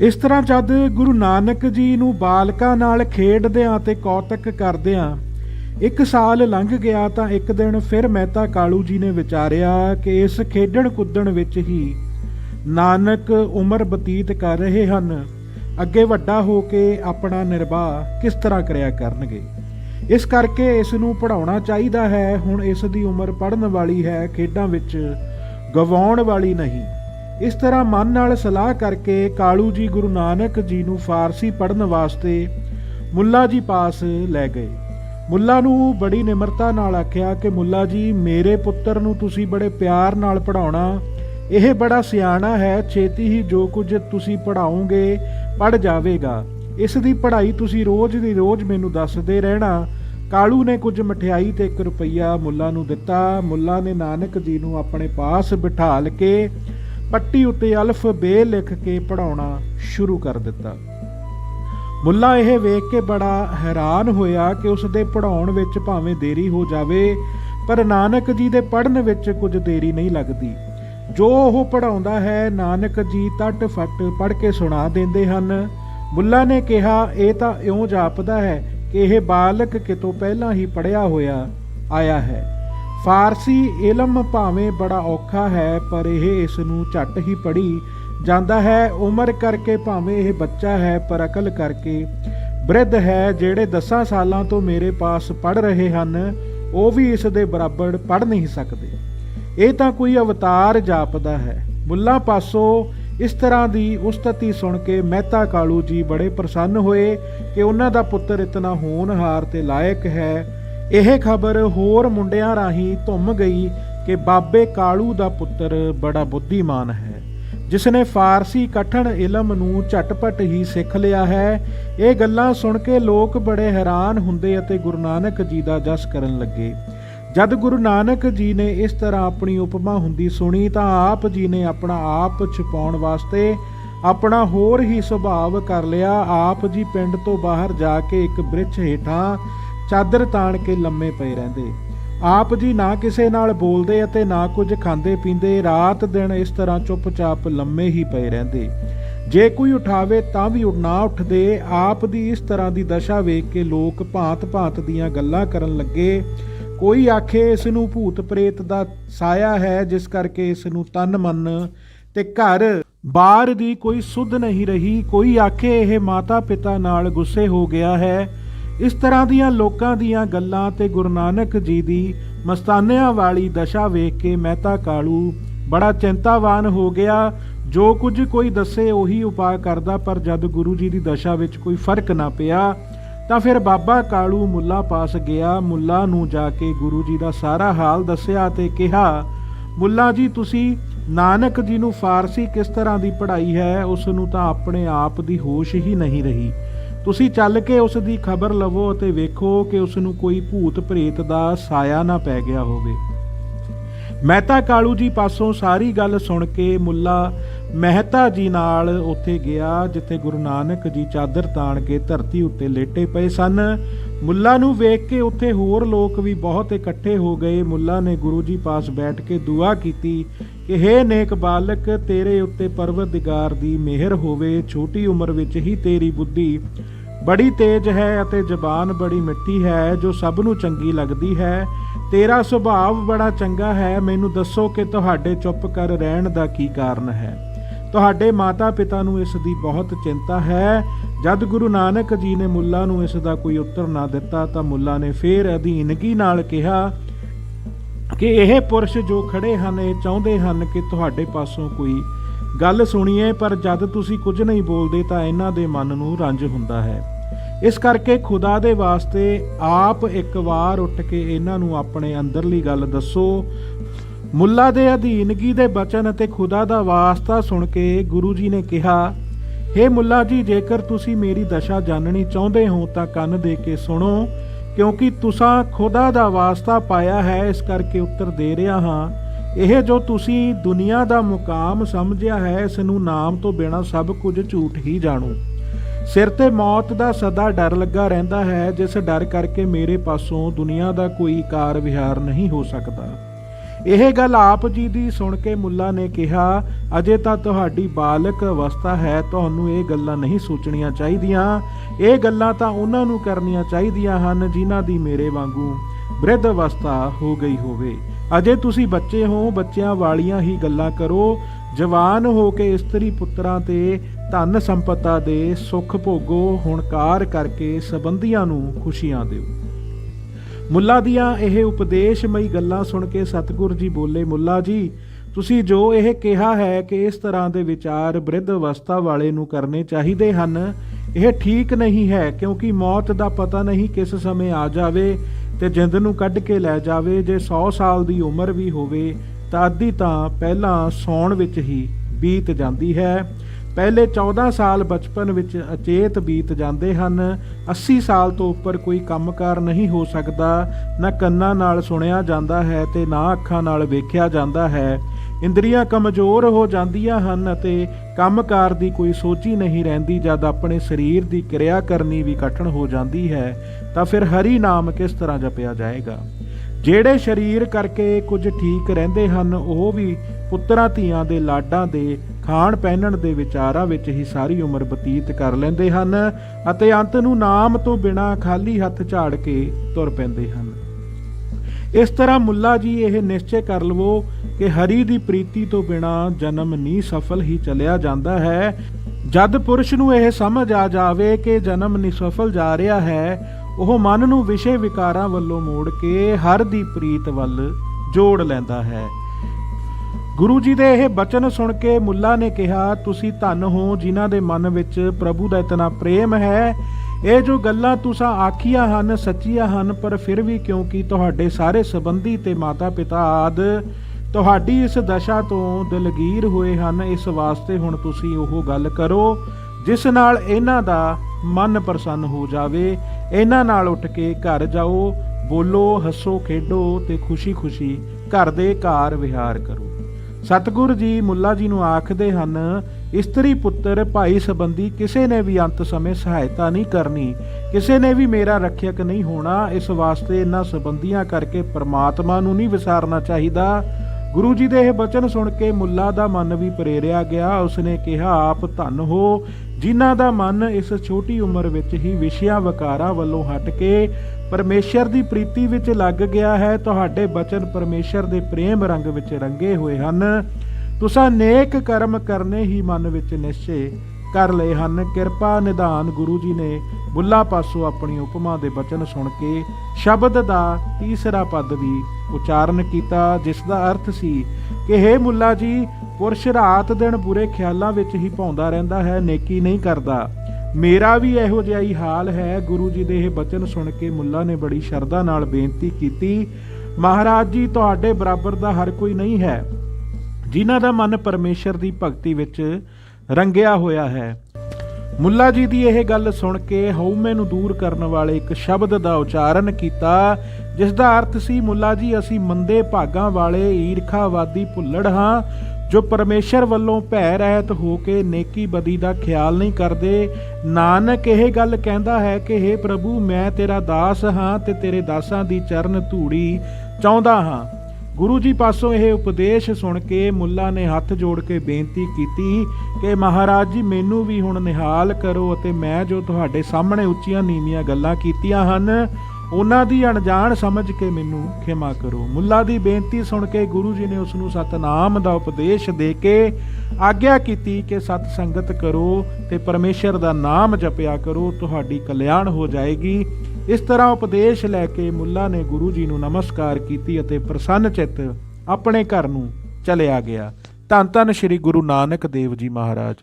ਇਸ ਤਰ੍ਹਾਂ ਜਦ ਗੁਰੂ ਨਾਨਕ ਜੀ ਨੂੰ ਬਾਲਕਾਂ ਨਾਲ ਖੇਡਦਿਆਂ ਤੇ ਕੌਤਕ ਕਰਦਿਆਂ ਇੱਕ ਸਾਲ ਲੰਘ ਗਿਆ ਤਾਂ ਇੱਕ ਦਿਨ ਫਿਰ ਮਹਿਤਾ ਕਾਲੂ ਜੀ ਨੇ ਵਿਚਾਰਿਆ ਕਿ ਇਸ ਖੇਡਣ ਕੁੱਦਣ ਵਿੱਚ ਹੀ ਨਾਨਕ ਉਮਰ ਬਤੀਤ ਕਰ ਰਹੇ ਹਨ। ਅੱਗੇ ਵੱਡਾ ਹੋ ਕੇ ਆਪਣਾ ਨਿਰਵਾਹ ਕਿਸ ਤਰ੍ਹਾਂ ਕਰਿਆ ਕਰਨਗੇ? ਇਸ ਕਰਕੇ ਇਸ ਨੂੰ ਪੜਾਉਣਾ ਚਾਹੀਦਾ ਹੈ। ਹੁਣ ਇਸ ਦੀ ਉਮਰ ਪੜਨ ਵਾਲੀ ਹੈ, ਖੇਡਾਂ ਵਿੱਚ ਗਵਾਉਣ ਵਾਲੀ ਨਹੀਂ। ਇਸ ਤਰ੍ਹਾਂ ਮਨ ਨਾਲ ਸਲਾਹ ਕਰਕੇ ਕਾਲੂ ਜੀ ਗੁਰੂ ਨਾਨਕ ਜੀ ਨੂੰ ਫਾਰਸੀ ਪੜਨ ਵਾਸਤੇ ਮੁੱਲਾ ਜੀ ਪਾਸ ਲੈ ਗਏ। ਮੁੱਲਾ ਨੂੰ ਬੜੀ ਨਿਮਰਤਾ ਨਾਲ ਆਖਿਆ ਕਿ ਮੁੱਲਾ ਜੀ, ਮੇਰੇ ਪੁੱਤਰ ਨੂੰ ਤੁਸੀਂ ਬੜੇ ਪਿਆਰ ਨਾਲ ਪੜਾਉਣਾ ਇਹ ਬੜਾ ਸਿਆਣਾ ਹੈ, ਛੇਤੀ ਹੀ ਜੋ ਕੁਝ ਤੁਸੀਂ ਪੜਾਓਗੇ ਪੜ ਜਾਵੇਗਾ। ਇਸ ਦੀ ਪੜ੍ਹਾਈ ਤੁਸੀਂ ਰੋਜ਼ ਦੀ ਰੋਜ਼ ਮੈਨੂੰ ਦੱਸਦੇ ਰਹਿਣਾ। ਕਾਲੂ ਨੇ ਕੁਝ ਮਠਿਆਈ ਤੇ 1 ਰੁਪਈਆ ਮੁੱਲਾ ਨੂੰ ਦਿੱਤਾ। ਮੁੱਲਾ ਨੇ ਨਾਨਕ ਜੀ ਨੂੰ ਆਪਣੇ ਪਾਸ ਬਿਠਾਲ ਕੇ ਪੱਟੀ ਉੱਤੇ ਅਲਫ ਬੇ ਲਿਖ ਕੇ ਪੜਾਉਣਾ ਸ਼ੁਰੂ ਕਰ ਦਿੱਤਾ। ਮੁੱਲਾ ਇਹ ਵੇਖ ਕੇ ਬੜਾ ਹੈਰਾਨ ਹੋਇਆ ਕਿ ਉਸ ਦੇ ਪੜਾਉਣ ਵਿੱਚ ਭਾਵੇਂ ਦੇਰੀ ਹੋ ਜਾਵੇ, ਪਰ ਨਾਨਕ ਜੀ ਦੇ ਪੜਨ ਵਿੱਚ ਕੁਝ ਦੇਰੀ ਨਹੀਂ ਲੱਗਦੀ। ਜੋ ਉਹ ਪੜਾਉਂਦਾ ਹੈ, ਨਾਨਕ ਜੀ ਟੱਟ ਫੱਟ ਪੜ ਕੇ ਸੁਣਾ ਦਿੰਦੇ ਹਨ। ਮੁੱਲਾ ਨੇ ਕਿਹਾ, ਇਹ ਤਾਂ ਇਉਂ ਜਾਪਦਾ ਹੈ ਕਿ ਇਹ ਬਾਲਕ ਕਿਤੋਂ ਪਹਿਲਾਂ ਹੀ ਪੜਿਆ ਹੋਇਆ, ਆਇਆ ਹੈ। ਫਾਰਸੀ ਇਲਮ ਭਾਵੇਂ ਬੜਾ ਔਖਾ ਹੈ, ਪਰ ਇਹ ਇਸ ਨੂੰ ਝੱਟ ਹੀ ਪੜੀ ਜਾਂਦਾ ਹੈ। ਉਮਰ ਕਰਕੇ ਭਾਵੇਂ ਇਹ ਬੱਚਾ ਹੈ, ਪਰ ਅਕਲ ਕਰਕੇ ਬ੍ਰਿਧ ਹੈ। ਜਿਹੜੇ 10 ਸਾਲਾਂ ਤੋਂ ਮੇਰੇ ਪਾਸ ਪੜ ਰਹੇ ਹਨ, ਉਹ ਵੀ ਇਸ ਦੇ ਬਰਾਬਰ ਪੜ ਨਹੀਂ ਸਕਦੇ। ਇਹ ਤਾਂ ਕੋਈ ਅਵਤਾਰ ਜਾਪਦਾ ਹੈ। ਮੁੱਲਾ ਪਾਸੋਂ ਇਸ ਤਰ੍ਹਾਂ ਦੀ ਉਸਤਤੀ ਸੁਣ ਕੇ ਮਹਿਤਾ ਕਾਲੂ ਜੀ ਬੜੇ ਪ੍ਰਸੰਨ ਹੋਏ ਕਿ ਉਹਨਾਂ ਦਾ ਪੁੱਤਰ ਇਤਨਾ ਹੋਣਹਾਰ ਤੇ ਲਾਇਕ ਹੈ। ਇਹ ਖਬਰ ਹੋਰ ਮੁੰਡਿਆਂ ਰਾਹੀਂ ਧੁੰਮ ਗਈ ਕਿ ਬਾਬੇ ਕਾਲੂ ਦਾ ਪੁੱਤਰ ਬੜਾ ਬੁੱਧੀਮਾਨ ਹੈ ਜਿਸ ਨੇ ਫਾਰਸੀ ਕਠਣ ਇਲਮ ਨੂੰ ਝਟਪਟ ਹੀ ਸਿੱਖ ਲਿਆ ਹੈ। ਇਹ ਗੱਲਾਂ ਸੁਣ ਕੇ ਲੋਕ ਬੜੇ ਹੈਰਾਨ ਹੁੰਦੇ ਅਤੇ ਗੁਰੂ ਨਾਨਕ ਜੀ ਦਾ ਜਸ ਕਰਨ ਲੱਗੇ। ਜਦ ਗੁਰੂ ਨਾਨਕ ਜੀ ਨੇ ਇਸ ਤਰ੍ਹਾਂ ਆਪਣੀ ਉਪਮਾ ਹੁੰਦੀ ਸੁਣੀ ਤਾਂ ਆਪ ਜੀ ਨੇ ਆਪਣਾ ਆਪ ਛੁਪਾਉਣ ਵਾਸਤੇ ਆਪਣਾ ਹੋਰ ਹੀ ਸੁਭਾਵ ਕਰ ਲਿਆ। ਆਪ ਜੀ ਪਿੰਡ ਤੋਂ ਬਾਹਰ ਜਾ ਕੇ ਇੱਕ ਬ੍ਰਿਛ ਹੇਠਾਂ ਚਾਦਰ ਤਾਣ ਕੇ ਲੰਮੇ ਪਏ ਰਹਿੰਦੇ। ਆਪ ਜੀ ਨਾ ਕਿਸੇ ਨਾਲ ਬੋਲਦੇ ਅਤੇ ਨਾ ਕੁਝ ਖਾਂਦੇ ਪੀਂਦੇ, ਰਾਤ ਦਿਨ ਇਸ ਤਰ੍ਹਾਂ ਚੁੱਪਚਾਪ ਲੰਮੇ ਹੀ ਪਏ ਰਹਿੰਦੇ। ਜੇ ਕੋਈ ਉਠਾਵੇ ਤਾਂ ਵੀ ਨਾ ਉੱਠਦੇ। ਆਪ ਦੀ ਇਸ ਤਰ੍ਹਾਂ ਦੀ ਦਸ਼ਾ ਵੇਖ ਕੇ ਲੋਕ ਭਾਂਤ-ਭਾਂਤ ਦੀਆਂ ਗੱਲਾਂ ਕਰਨ ਲੱਗੇ। ਕੋਈ ਆਖੇ, ਇਸ ਨੂੰ ਭੂਤ ਪ੍ਰੇਤ ਦਾ ਸਾਇਆ ਹੈ, ਜਿਸ ਕਰਕੇ ਇਸ ਨੂੰ ਤਨ, ਮਨ ਤੇ ਘਰ ਬਾਹਰ ਦੀ ਕੋਈ ਸੁੱਧ ਨਹੀਂ ਰਹੀ। ਕੋਈ ਆਖੇ, ਇਹ ਮਾਤਾ ਪਿਤਾ ਨਾਲ ਗੁੱਸੇ ਹੋ ਗਿਆ ਹੈ। ਇਸ ਤਰ੍ਹਾਂ ਦੀਆਂ ਲੋਕਾਂ ਦੀਆਂ ਗੱਲਾਂ ਤੇ ਗੁਰੂ ਨਾਨਕ ਜੀ ਦੀ ਮਸਤਾਨਿਆਂ ਵਾਲੀ ਦਸ਼ਾ ਵੇਖ ਕੇ ਮਹਿਤਾ ਕਾਲੂ ਬੜਾ ਚਿੰਤਾਵਾਨ ਹੋ ਗਿਆ। ਜੋ ਕੁਝ ਕੋਈ ਦੱਸੇ ਉਹੀ ਉਪਾਅ ਕਰਦਾ, ਪਰ ਜਦ ਗੁਰੂ ਜੀ ਦੀ ਦਸ਼ਾ ਵਿੱਚ ਕੋਈ ਫ਼ਰਕ ਨਾ ਪਿਆ, ਤਾਂ ਫਿਰ ਬਾਬਾ ਕਾਲੂ ਮੁੱਲਾ ਪਾਸ ਗਿਆ। ਮੁੱਲਾ ਨੂੰ ਜਾ ਕੇ ਗੁਰੂ ਜੀ ਦਾ ਸਾਰਾ ਹਾਲ ਦੱਸਿਆ ਤੇ ਕਿਹਾ, ਮੁੱਲਾ ਜੀ, ਤੁਸੀਂ ਨਾਨਕ ਜੀ ਨੂੰ ਫਾਰਸੀ ਕਿਸ ਤਰ੍ਹਾਂ ਦੀ ਪੜ੍ਹਾਈ ਹੈ? ਉਸ ਨੂੰ ਤਾਂ ਆਪਣੇ ਆਪ ਦੀ ਹੋਸ਼ ਹੀ ਨਹੀਂ ਰਹੀ। ਤੁਸੀਂ ਚੱਲ ਕੇ ਉਸ ਦੀ ਖਬਰ ਲਵੋ ਅਤੇ ਵੇਖੋ ਕਿ ਉਸ ਨੂੰ ਕੋਈ ਭੂਤ ਪ੍ਰੇਤ ਦਾ ਸਾਇਆ ਨਾ ਪੈ ਗਿਆ ਹੋਵੇ। ਮਹਿਤਾ ਕਾਲੂ ਜੀ ਪਾਸੋਂ ਸਾਰੀ ਗੱਲ ਸੁਣ ਕੇ ਮੁੱਲਾ ਮਹਿਤਾ ਜੀ ਨਾਲ ਉੱਥੇ ਗਿਆ, ਜਿੱਥੇ ਗੁਰੂ ਨਾਨਕ ਜੀ ਚਾਦਰ ਤਾਣ ਕੇ ਧਰਤੀ ਉੱਤੇ ਲੇਟੇ ਪਏ ਸਨ। ਮੁੱਲਾ ਨੂੰ ਵੇਖ ਕੇ ਉੱਥੇ ਹੋਰ ਲੋਕ ਵੀ ਬਹੁਤ ਇਕੱਠੇ ਹੋ ਗਏ। ਮੁੱਲਾ ਨੇ ਗੁਰੂ ਜੀ ਪਾਸ ਬੈਠ ਕੇ ਦੁਆ ਕੀਤੀ ਕਿ हे ਨੇਕ ਬਾਲਕ, ਤੇਰੇ ਉੱਤੇ ਪਰਵਤਦਿਗਾਰ ਦੀ ਮਿਹਰ ਹੋਵੇ, ਛੋਟੀ ਉਮਰ ਵਿੱਚ ਹੀ ਤੇਰੀ ਬੁੱਧੀ ਬੜੀ ਤੇਜ਼ ਹੈ ਅਤੇ ਜ਼ਬਾਨ ਬੜੀ ਮਿੱਠੀ ਹੈ, ਜੋ ਸਭ ਨੂੰ ਚੰਗੀ ਲੱਗਦੀ ਹੈ। ਤੇਰਾ ਸੁਭਾਅ ਬੜਾ ਚੰਗਾ ਹੈ, ਮੈਨੂੰ ਦੱਸੋ ਕਿ ਤੁਹਾਡੇ ਚੁੱਪ ਕਰ ਰਹਿਣ ਦਾ ਕੀ ਕਾਰਨ ਹੈ? ਤੁਹਾਡੇ ਮਾਤਾ-ਪਿਤਾ ਨੂੰ ਇਸ ਦੀ ਬਹੁਤ ਚਿੰਤਾ ਹੈ। ਜਦ ਗੁਰੂ ਨਾਨਕ ਜੀ ਨੇ ਮੁੱਲਾ ਨੂੰ ਇਸ ਦਾ ਕੋਈ ਉੱਤਰ ਨਾ ਦਿੱਤਾ, ਤਾਂ ਮੁੱਲਾ ਨੇ ਫੇਰ ਅਧੀਨਗੀ ਨਾਲ ਕਿਹਾ ਕਿ ਇਹ ਪੁਰਸ਼ ਜੋ ਖੜੇ ਹਨ, ਇਹ ਚਾਹੁੰਦੇ ਹਨ ਕਿ ਤੁਹਾਡੇ ਪਾਸੋਂ ਕੋਈ ਗੱਲ ਸੁਣੀਏ, ਪਰ ਜਦ ਤੁਸੀਂ ਕੁਝ ਨਹੀਂ ਬੋਲਦੇ ਤਾਂ ਇਹਨਾਂ ਦੇ ਮਨ ਨੂੰ ਰੰਜ ਹੁੰਦਾ ਹੈ। ਇਸ ਕਰਕੇ ਖੁਦਾ ਦੇ ਵਾਸਤੇ ਆਪ ਇੱਕ ਵਾਰ ਉੱਠ ਕੇ ਇਹਨਾਂ ਨੂੰ ਆਪਣੇ ਅੰਦਰਲੀ ਗੱਲ ਦੱਸੋ। ਮੁੱਲਾ ਦੇ ਅਧੀਨਗੀ ਦੇ ਬਚਨ ਅਤੇ ਖੁਦਾ ਦਾ ਵਾਸਤਾ ਸੁਣ ਕੇ ਗੁਰੂ ਜੀ ਨੇ ਕਿਹਾ हे ਮੁੱਲਾ ਜੀ, ਜੇਕਰ ਤੁਸੀਂ ਮੇਰੀ ਦਸ਼ਾ ਜਾਣਨੀ ਚਾਹੁੰਦੇ ਹੋ ਤਾਂ ਕੰਨ ਦੇ ਕੇ ਸੁਣੋ। ਕਿਉਂਕਿ ਤੁਸਾਂ ਖੁਦਾ ਦਾ ਵਾਸਤਾ ਪਾਇਆ ਹੈ, ਇਸ ਕਰਕੇ ਉੱਤਰ ਦੇ ਰਿਹਾ ਹਾਂ। ਇਹ ਜੋ ਤੁਸੀਂ ਦੁਨੀਆ ਦਾ ਮੁਕਾਮ ਸਮਝਿਆ ਹੈ, ਇਸ ਨੂੰ ਨਾਮ ਤੋਂ ਬਿਨਾ ਸਭ ਕੁਝ ਝੂਠ ਹੀ ਜਾਣੋ। ਸਿਰ ਤੇ ਮੌਤ ਦਾ ਸਦਾ ਡਰ ਲੱਗਾ ਰਹਿੰਦਾ ਹੈ, ਜਿਸ ਡਰ ਕਰਕੇ ਮੇਰੇ ਪਾਸੋਂ ਦੁਨੀਆ ਦਾ ਕੋਈ ਕਾਰ ਵਿਹਾਰ ਨਹੀਂ ਹੋ ਸਕਦਾ। ਇਹ ਗੱਲ ਆਪ ਜੀ ਦੀ ਸੁਣ ਕੇ ਮੁੱਲਾ ਨੇ ਕਿਹਾ, ਅਜੇ ਤਾਂ ਤੁਹਾਡੀ ਬਾਲਕ ਅਵਸਥਾ ਹੈ, ਤੁਹਾਨੂੰ ਇਹ ਗੱਲਾਂ ਨਹੀਂ ਸੋਚਣੀਆਂ ਚਾਹੀਦੀਆਂ। ਇਹ ਗੱਲਾਂ ਤਾਂ ਉਹਨਾਂ ਨੂੰ ਕਰਨੀਆਂ ਚਾਹੀਦੀਆਂ ਹਨ ਜਿਨ੍ਹਾਂ ਦੀ ਮੇਰੇ ਵਾਂਗੂ ਬ੍ਰਿਧ ਅਵਸਥਾ ਹੋ ਗਈ ਹੋਵੇ। ਅਜੇ ਤੁਸੀਂ ਬੱਚੇ ਹੋ, ਬੱਚਿਆਂ ਵਾਲੀਆਂ ਹੀ ਗੱਲਾਂ ਕਰੋ। ਜਵਾਨ ਹੋ ਕੇ ਇਸਤਰੀ ਪੁੱਤਰਾਂ ਤੇ ਧਨ ਸੰਪਤਾ ਦੇ ਸੁੱਖ ਭੋਗੋ ਹੁਣਕਾਰ ਕਰਕੇ ਸਬੰਧੀਆਂ ਨੂੰ ਖੁਸ਼ੀਆਂ ਦਿਓ। ਮੁੱਲਾ ਦੀਆਂ ਇਹ ਉਪਦੇਸ਼ਮਈ ਗੱਲਾਂ ਸੁਣ ਕੇ ਸਤਿਗੁਰ ਜੀ ਬੋਲੇ, ਮੁੱਲਾ ਜੀ, ਤੁਸੀਂ ਜੋ ਇਹ ਕਿਹਾ ਹੈ ਕਿ ਇਸ ਤਰ੍ਹਾਂ ਦੇ ਵਿਚਾਰ ਬ੍ਰਿਧ ਅਵਸਥਾ ਵਾਲੇ ਨੂੰ ਕਰਨੇ ਚਾਹੀਦੇ ਹਨ, ਇਹ ਠੀਕ ਨਹੀਂ ਹੈ, ਕਿਉਂਕਿ ਮੌਤ ਦਾ ਪਤਾ ਨਹੀਂ ਕਿਸ ਸਮੇਂ ਆ ਜਾਵੇ ਤੇ ਜਿੰਦ ਨੂੰ ਕੱਢ ਕੇ ਲੈ ਜਾਵੇ, ਜੇ 100 ਸਾਲ ਦੀ ਉਮਰ ਵੀ ਹੋਵੇ, ਤਾਂ ਅੱਧੀ ਤਾਂ ਪਹਿਲਾਂ ਸੌਣ ਵਿੱਚ ਹੀ ਬੀਤ ਜਾਂਦੀ ਹੈ। ਪਹਿਲੇ 14 ਸਾਲ ਬਚਪਨ ਵਿੱਚ ਅਚੇਤ ਬੀਤ ਜਾਂਦੇ ਹਨ। 80 ਸਾਲ ਤੋਂ ਉੱਪਰ ਕੋਈ ਕੰਮਕਾਰ ਨਹੀਂ ਹੋ ਸਕਦਾ। ਨਾ ਕੰਨਾਂ ਨਾਲ ਸੁਣਿਆ ਜਾਂਦਾ ਹੈ ਤੇ ਨਾ ਅੱਖਾਂ ਨਾਲ ਵੇਖਿਆ ਜਾਂਦਾ ਹੈ। ਇੰਦਰੀਆਂ ਕਮਜ਼ੋਰ ਹੋ ਜਾਂਦੀਆਂ ਹਨ ਅਤੇ ਕੰਮਕਾਰ ਦੀ ਕੋਈ ਸੋਚੀ ਨਹੀਂ ਰਹਿੰਦੀ। ਜਦ ਆਪਣੇ ਸਰੀਰ ਦੀ ਕਿਰਿਆ ਕਰਨੀ ਵੀ ਕਠਿਨ ਹੋ ਜਾਂਦੀ ਹੈ, ਤਾਂ ਫਿਰ ਹਰੀ ਨਾਮ ਕਿਸ ਤਰ੍ਹਾਂ ਜਪਿਆ ਜਾਏਗਾ? ਜਿਹੜੇ ਸਰੀਰ ਕਰਕੇ ਕੁਝ ਠੀਕ ਰਹਿੰਦੇ ਹਨ, ਉਹ ਵੀ ਪੁੱਤਰਾਂ ਧੀਆਂ ਦੇ ਲਾਡਾਂ ਦੇ ਖਾਣ ਪਹਿਨਣ ਦੇ ਵਿਚਾਰਾਂ ਵਿੱਚ ਹੀ ਸਾਰੀ ਉਮਰ ਬਤੀਤ ਕਰ ਲੈਂਦੇ ਹਨ ਅਤੇ ਅੰਤ ਨੂੰ ਨਾਮ ਤੋਂ ਬਿਨਾ ਖਾਲੀ ਹੱਥ ਝਾੜ ਕੇ ਤੁਰ ਪੈਂਦੇ ਹਨ। ਇਸ ਤਰ੍ਹਾਂ ਮੁੱਲਾ ਜੀ ਇਹ ਨਿਸ਼ਚੈ ਕਰ ਲਵੋ ਕਿ ਹਰੀ ਦੀ ਪ੍ਰੀਤੀ ਤੋਂ ਬਿਨਾ ਜਨਮ ਨਹੀਂ ਸਫਲ ਹੀ ਚਲਿਆ ਜਾਂਦਾ ਹੈ। ਜਦ ਪੁਰਸ਼ ਨੂੰ ਇਹ ਸਮਝ ਆ ਜਾਵੇ ਕਿ ਜਨਮ ਨਿਸਫਲ ਜਾ ਰਿਹਾ ਹੈ, ਉਹ ਮਨ ਨੂੰ ਵਿਸ਼ੇ ਵਿਕਾਰਾਂ ਵੱਲੋਂ ਮੋੜ ਕੇ ਹਰ ਦੀ ਪ੍ਰੀਤ ਵੱਲ ਜੋੜ ਲੈਂਦਾ ਹੈ। ਗੁਰੂ ਜੀ ਦੇ ਇਹ ਬਚਨ ਸੁਣ ਕੇ ਮੁੱਲਾ ਨੇ ਕਿਹਾ, ਤੁਸੀਂ ਧੰਨ ਹੋ ਜਿਨ੍ਹਾਂ ਦੇ ਮਨ ਵਿੱਚ ਪ੍ਰਭੂ ਦਾ ਇਤਨਾ ਪ੍ਰੇਮ ਹੈ। ਇਹ ਜੋ ਗੱਲਾਂ ਤੁਸੀਂ ਆਖੀਆਂ ਹਨ, ਸੱਚੀਆਂ ਹਨ, ਪਰ ਫਿਰ ਵੀ ਕਿਉਂਕਿ ਤੁਹਾਡੇ ਸਾਰੇ ਸੰਬੰਧੀ ਤੇ ਮਾਤਾ-ਪਿਤਾ ਆਦ ਤੁਹਾਡੀ ਇਸ ਦਸ਼ਾ ਤੋਂ ਦਿਲਗੀਰ ਹੋਏ ਹਨ, ਇਸ ਵਾਸਤੇ ਹੁਣ ਤੁਸੀਂ ਉਹ ਗੱਲ ਕਰੋ, ਜਿਸ ਨਾਲ ਇਹਨਾਂ ਦਾ ਮਨ ਪ੍ਰਸੰਨ ਹੋ ਜਾਵੇ। ਇਹਨਾਂ ਨਾਲ ਉੱਠ ਕੇ ਘਰ ਜਾਓ, ਬੋਲੋ, ਹੱਸੋ, ਖੇਡੋ ਤੇ ਖੁਸ਼ੀ-ਖੁਸ਼ੀ ਘਰ ਦੇ ਘਰ ਵਿਹਾਰ ਕਰੋ। ਸਤਿਗੁਰ ਜੀ ਮੁੱਲਾ ਜੀ ਨੂੰ ਆਖਦੇ ਹਨ, ਇਸਤਰੀ ਪੁੱਤਰ, ਭਾਈ ਸੰਬੰਧੀ ਕਿਸੇ ਨੇ ਵੀ ਅੰਤ ਸਮੇਂ ਸਹਾਇਤਾ ਨਹੀਂ ਕਰਨੀ। ਕਿਸੇ ਨੇ ਵੀ ਮੇਰਾ ਰੱਖਿਅਕ ਨਹੀਂ ਹੋਣਾ। ਇਸ ਵਾਸਤੇ ਇਹਨਾਂ ਸੰਬੰਧੀਆਂ ਕਰਕੇ ਪ੍ਰਮਾਤਮਾ ਨੂੰ ਨਹੀਂ ਵਿਸਾਰਨਾ ਚਾਹੀਦਾ। ਗੁਰੂ ਜੀ ਦੇ ਇਹ ਬਚਨ ਸੁਣ ਕੇ ਮੁੱਲਾ ਦਾ ਮਨ ਵੀ ਪ੍ਰੇਰਿਆ ਗਿਆ। ਉਸਨੇ ਕਿਹਾ, ਆਪ ਧੰਨ ਹੋ। ਜਿਨ੍ਹਾਂ ਦਾ ਮਨ ਇਸ ਛੋਟੀ ਉਮਰ ਵਿੱਚ ਹੀ ਵਿਸ਼ਿਆਂ ਵਕਾਰਾਂ ਵੱਲੋਂ ਹਟ ਕੇ ਪਰਮੇਸ਼ਰ ਦੀ ਪ੍ਰੀਤੀ ਵਿੱਚ ਲੱਗ ਗਿਆ ਹੈ, ਤੁਹਾਡੇ ਬਚਨ ਪਰਮੇਸ਼ਰ ਦੇ ਪ੍ਰੇਮ ਰੰਗ ਵਿੱਚ ਰੰਗੇ ਹੋਏ ਹਨ। ਤੁਸੀਂ ਨੇਕ ਕਰਮ ਕਰਨੇ ਹੀ ਮਨ ਵਿੱਚ ਨਿਸ਼ਚੈ ਕਰ ਲਏ ਹਨ। ਕਿਰਪਾ ਨਿਧਾਨ ਗੁਰੂ ਜੀ ਨੇ ਬੁੱਲਾ ਪਾਸੋਂ ਆਪਣੀ ਉਪਮਾ ਦੇ ਬਚਨ ਸੁਣ ਕੇ ਸ਼ਬਦ ਦਾ ਤੀਸਰਾ ਪਦ ਵੀ ਉਚਾਰਨ ਕੀਤਾ, ਜਿਸ ਦਾ ਅਰਥ ਸੀ ਕਿ हे ਮੁੱਲਾ ਜੀ ਪੁਰਸ਼ ਰਾਤ ਦਿਨ ਬੁਰੇ ਖਿਆਲਾਂ ਵਿੱਚ ਹੀ ਪਾਉਂਦਾ ਰਹਿੰਦਾ ਹੈ, ਨੇਕੀ ਨਹੀਂ ਕਰਦਾ। ਮੇਰਾ ਵੀ ਇਹੋ ਜਿਹਾ ਹੀ ਹਾਲ ਹੈ, ਗੁਰੂ ਜੀ ਦੇ ਇਹ ਬਚਨ ਸੁਣ ਕੇ ਮੁੱਲਾ ਨੇ ਬੜੀ ਸ਼ਰਧਾ ਨਾਲ ਬੇਨਤੀ ਕੀਤੀ, ਮਹਾਰਾਜ ਜੀ, ਤੁਹਾਡੇ ਬਰਾਬਰ ਦਾ ਹਰ ਕੋਈ ਨਹੀਂ ਹੈ, ਜਿਨ੍ਹਾਂ ਦਾ ਮਨ ਪਰਮੇਸ਼ਰ ਦੀ ਭਗਤੀ ਵਿੱਚ ਰੰਗਿਆ ਹੋਇਆ ਹੈ। ਮੁੱਲਾ ਜੀ ਦੀ ਇਹ ਗੱਲ ਸੁਣ ਕੇ ਹਉਮੈ ਨੂੰ ਦੂਰ ਕਰਨ ਵਾਲੇ ਇੱਕ ਸ਼ਬਦ ਦਾ ਉਚਾਰਨ ਕੀਤਾ ਜਿਸ ਦਾ ਅਰਥ ਸੀ, ਮੁੱਲਾ ਜੀ, ਅਸੀਂ ਮੰਦੇ ਭਾਗਾਂ ਵਾਲੇ ਈਰਖਾਵਾਦੀ ਭੁੱਲੜ ਹਾਂ ਜੋ ਪਰਮੇਸ਼ਰ ਵੱਲੋਂ ਭੈ ਰਹਿਤ ਹੋ ਕੇ ਨੇਕੀ ਬਦੀ ਦਾ ਖਿਆਲ ਨਹੀਂ ਕਰਦੇ, ਨਾਨਕ ਇਹ ਗੱਲ ਕਹਿੰਦਾ ਹੈ ਕਿ हे ਪ੍ਰਭੂ, ਮੈਂ ਤੇਰਾ ਦਾਸ ਹਾਂ ਤੇ ਤੇਰੇ ਦਾਸਾਂ ਦੀ ਚਰਨ ਧੂੜੀ ਚਾਹੁੰਦਾ ਹਾਂ। ਗੁਰੂ ਜੀ ਪਾਸੋਂ ਇਹ ਉਪਦੇਸ਼ ਸੁਣ ਕੇ ਮੁੱਲਾ ਨੇ ਹੱਥ ਜੋੜ ਕੇ ਬੇਨਤੀ ਕੀਤੀ ਕਿ, ਮਹਾਰਾਜ ਜੀ, ਮੈਨੂੰ ਵੀ ਹੁਣ ਨਿਹਾਲ ਕਰੋ ਅਤੇ ਮੈਂ ਜੋ ਤੁਹਾਡੇ ਸਾਹਮਣੇ ਉੱਚੀਆਂ ਨੀਵੀਆਂ ਗੱਲਾਂ ਕੀਤੀਆਂ ਹਨ ਉਹਨਾਂ ਦੀ ਅਣਜਾਣ ਸਮਝ ਕੇ ਮੈਨੂੰ ਖਿਮਾ ਕਰੋ। ਮੁੱਲਾ ਦੀ ਬੇਨਤੀ ਸੁਣ ਕੇ ਗੁਰੂ ਜੀ ਨੇ ਉਸ ਨੂੰ ਸਤਨਾਮ ਦਾ ਉਪਦੇਸ਼ ਦੇ ਕੇ ਆਗਿਆ ਕੀਤੀ ਕਿ ਸਤ ਸੰਗਤ ਕਰੋ ਤੇ ਪਰਮੇਸ਼ਰ ਦਾ ਨਾਮ ਜਪਿਆ ਕਰੋ, ਤੁਹਾਡੀ ਕਲਿਆਣ ਹੋ ਜਾਏਗੀ। ਇਸ ਤਰ੍ਹਾਂ ਉਪਦੇਸ਼ ਲੈ ਕੇ ਮੁੱਲਾ ਨੇ ਗੁਰੂ ਜੀ ਨੂੰ ਨਮਸਕਾਰ ਕੀਤੀ ਅਤੇ ਪ੍ਰਸੰਨ ਚਿੱਤ ਆਪਣੇ ਘਰ ਨੂੰ ਚਲਿਆ ਗਿਆ। ਧੰਨ ਧੰਨ ਸ੍ਰੀ ਗੁਰੂ ਨਾਨਕ ਦੇਵ ਜੀ ਮਹਾਰਾਜ।